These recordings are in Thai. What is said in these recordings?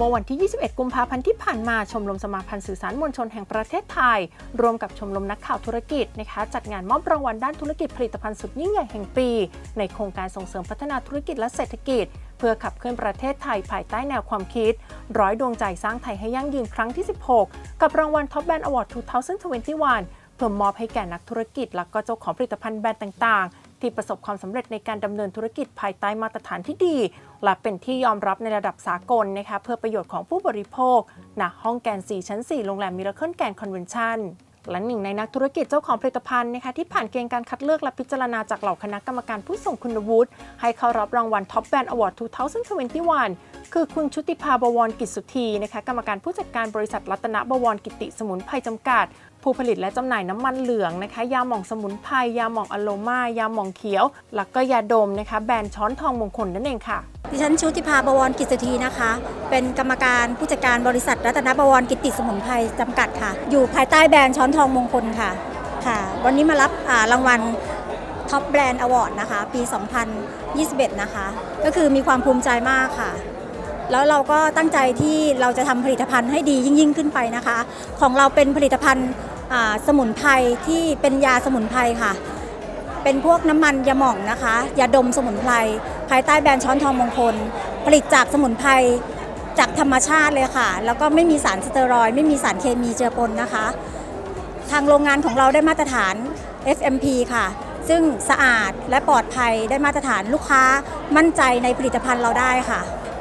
มื่อวันที่ 21 กุมภาพันธ์ที่ผ่านมาชมรมสมาพันธ์สื่อสารมวลชนแห่งประเทศไทยร่วมกับชมรมนักข่าวธุรกิจนะคะจัดงานมอบรางวัลด้านธุรกิจผลิตภัณฑ์สุดยิ่งใหญ่แห่งปี ในโครงการส่งเสริมพัฒนาธุรกิจและเศรษฐกิจ เพื่อขับเคลื่อนประเทศไทยภายใต้แนวความคิด ร้อยดวงใจสร้างไทยให้ยั่งยืนครั้งที่ 16 กับรางวัล Top Brand Award 2021เพื่อมอบให้แก่นักธุรกิจและก็เจ้าของผลิตภัณฑ์แบรนด์ต่างๆ ที่ประสบความสำเร็จในการดำเนินธุรกิจภายใต้มาตรฐานที่ดี และเป็นที่ยอมรับในระดับสากลนะคะเพื่อประโยชน์ของผู้บริโภคณห้องแกน 4 ชั้น 4 โรงแรมมิราเคิลแกนคอนเวนชั่นและหนึ่งในนักธุรกิจเจ้าของผลิตภัณฑ์นะคะที่ผ่านเกณฑ์การคัดเลือกและพิจารณาจากเหล่าคณะกรรมการผู้ทรงคุณวุฒิให้เข้ารับรางวัล Top Brand Award 2021 คือคุณชุติภาบวรกิจสุธีนะคะกรรมการผู้จัดการบริษัทรัตนบวรกิติสมุนไพรจำกัด ผู้ผลิตและจำหน่ายน้ำมันเหลืองนะคะยาหม่องสมุนไพรยาหม่องอโลมายาหม่องเขียว แล้วก็ยาดมนะคะแบรนด์ช้อนทองมงคลนั่นเองค่ะดิฉันชุติภาบวรกิจสุธีนะคะ เป็นกรรมการผู้จัดการบริษัทรัตนบวรกิติสมุนไพรจำกัดค่ะ อยู่ภายใต้แบรนด์ช้อนทองมงคลค่ะค่ะ วันนี้มารับรางวัลท็อปแบรนด์อวอร์ดนะคะ ปี 2021 นะคะ ก็คือมีความภูมิใจมากค่ะ แล้วเราก็ตั้งใจที่เราจะทำผลิตภัณฑ์ให้ดียิ่งยิ่งขึ้นไปนะคะ ของเราเป็นผลิตภัณฑ์อ่าสมุนไพรที่เป็นยาสมุนไพรค่ะ เป็นพวกน้ำมันยาหม่องนะคะยาดมสมุนไพรภายใต้แบรนด์ช้อนทองมงคล ผลิตจากสมุนไพรจากธรรมชาติเลยค่ะ แล้วก็ไม่มีสารสเตียรอยด์ไม่มีสารเคมีเจือปนนะคะ ทางโรงงานของเราได้มาตรฐาน FMP ค่ะ ซึ่งสะอาดและปลอดภัยได้มาตรฐานลูกค้ามั่นใจในผลิตภัณฑ์เราได้ค่ะ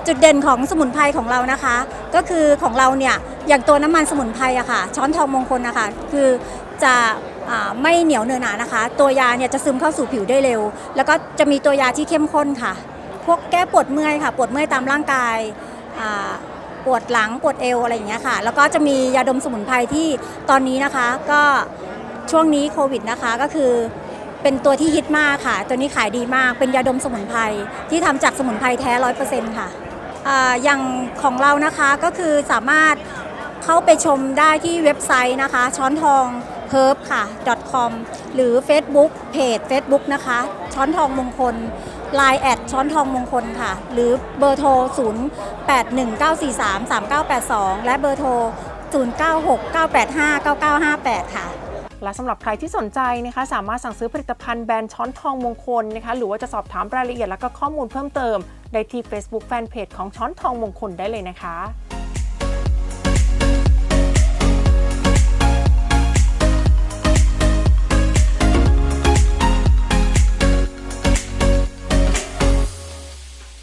จุดเด่นของสมุนไพรของเรานะคะ ก็คือของเราเนี่ยอย่างตัวน้ำมันสมุนไพรอะค่ะ ช้อนทองมงคลนะคะคือจะอไม่เหนียวเนื้อหนานะคะ ตัวยาเนี่ยจะซึมเข้าสู่ผิวได้เร็ว แล้วก็จะมีตัวยาที่เข้มข้นค่ะ พวกแก้ปวดเมื่อยค่ะปวดเมื่อยตามร่างกายปวดหลังปวดเอวอะไรอย่างเงี้ยค่ะ แล้วก็จะมียาดมสมุนไพรที่ตอนนี้นะคะก็ช่วงนี้โควิดนะคะก็คือเป็นตัวที่ฮิตมากค่ะ ตัวนี้ขายดีมาก เป็นยาดมสมุนไพรที่ทำจากสมุนไพรแท้ร้อยเปอร์เซ็นต์ค่ะ อย่างของเรานะคะก็คือสามารถเข้าไปชมได้ที่เว็บไซต์นะคะ ช้อนทอง herb ค่ะ .com หรือ Facebook เพจ Facebook นะคะ ช้อนทองมงคล Line แอดช้อนทองมงคลค่ะ หรือเบอร์โทร 0819433982 และเบอร์โทร 0969859958 ค่ะและสำหรับใครที่สนใจนะคะสามารถสั่งซื้อผลิตภัณฑ์แบรนด์ช้อนทองมงคลนะคะหรือว่าจะสอบถามรายละเอียดและก็ข้อมูลเพิ่มเติม ได้ที่ Facebook Fanpage ของช้อนทองมงคลได้เลยนะคะ